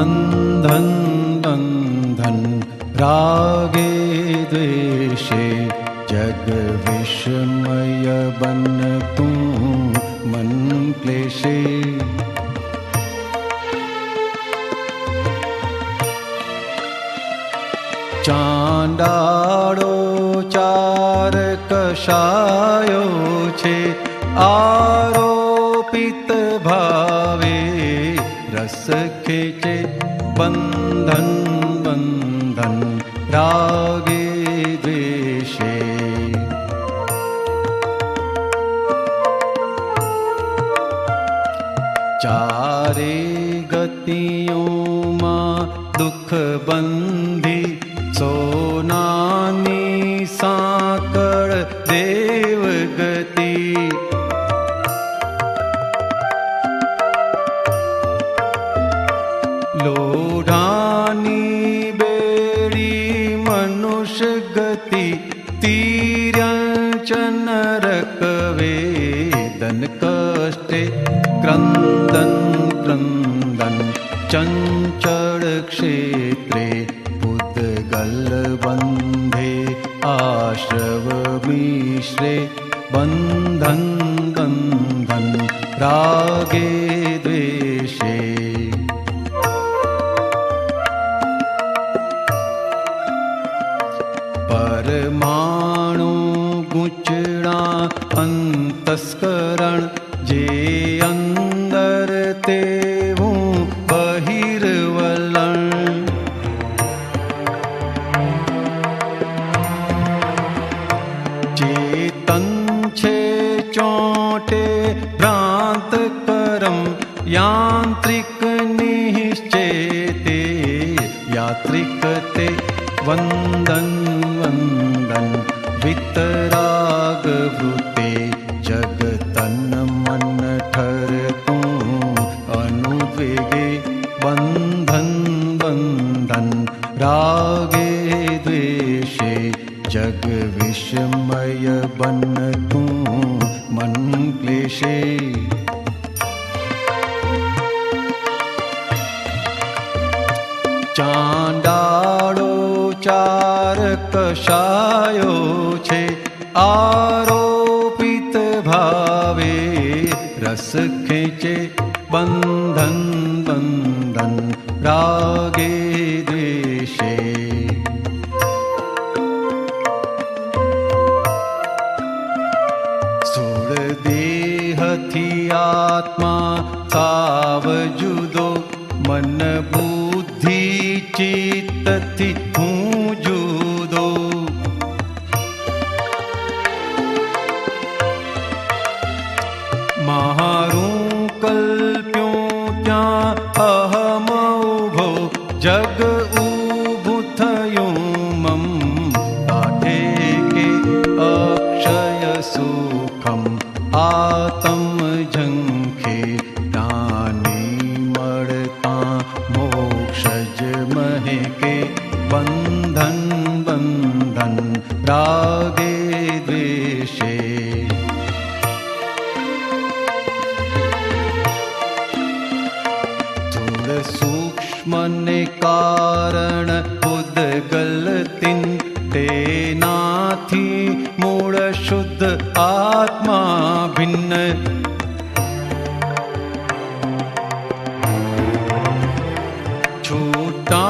बन्धन् बन्धन् रागे द्वेषे जगविषमय बनतु मन् क्लेशे चाण्डाडो चारकशायो आरोपित भावे रसखेटे बंधन बंधन रागे द्वेषे। चारे गतियों मा दुख बंधी सोनानी साकड़ देव गति गति तीर्यञ्च नरकवेदन कष्टे क्रन्दन् क्रन्दन् चञ्चलक्षेत्रे क्षेत्रे आश्रवमिश्रे बन्धन् बन्धन् रागे अन्तस्करण ते चेतन छे चोटे भ्रांत करम यांत्रिक निश्चेते यात्रिक ते जगतन् मन ठर तू अनुद्वे बन्धन् बन्धन् रागे द्वेशे जगविषमय बनतु मन् क्लेशे। चाण्डाडो चारकशायो आरो बन्धं रागे द्वेषे। सुरदेहथि आत्मा कावजुदो मन बुद्धि चेतति अहमौभो जग उभुथयो मम जगबुधयो अक्षय सुखम् आतं झङ्खे दाने मर्ता मोक्षज महे के बन्धन् बन्धन् दुश्मन कारण बुद्ध गलतिन तेनाथी मूल शुद्ध आत्मा भिन्न। छूटा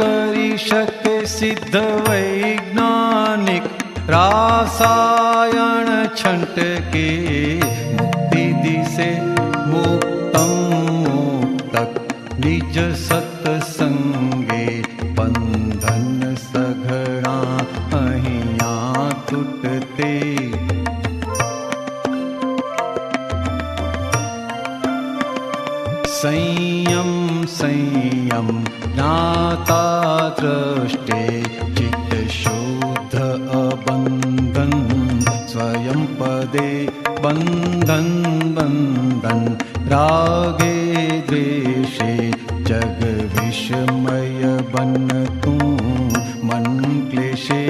करी शके सिद्ध वैज्ञानिक, रासायन छंट के मुक्ति दिसे। सत्संगे बंधन संयम संयम ज्ञाता दृष्टे चित्त शुद्ध अबंधन स्वयं पदे बंधन बंधन रागे विषमय बन तू मन क्लेशे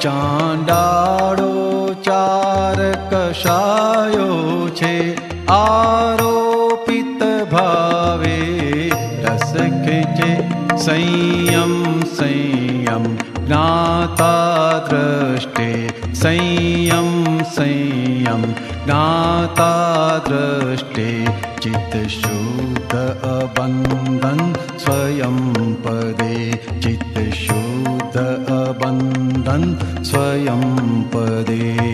चांडाड़ो चार कषायो छे आरोपित भावे रस रसखे संयम संयम। ज्ञाता दृष्टे संयम संयम। ज्ञाता दृष्टे चित्तशुद्ध अबन्धन स्वयं पदे। चित्तशुद्ध अबन्धन स्वयं पदे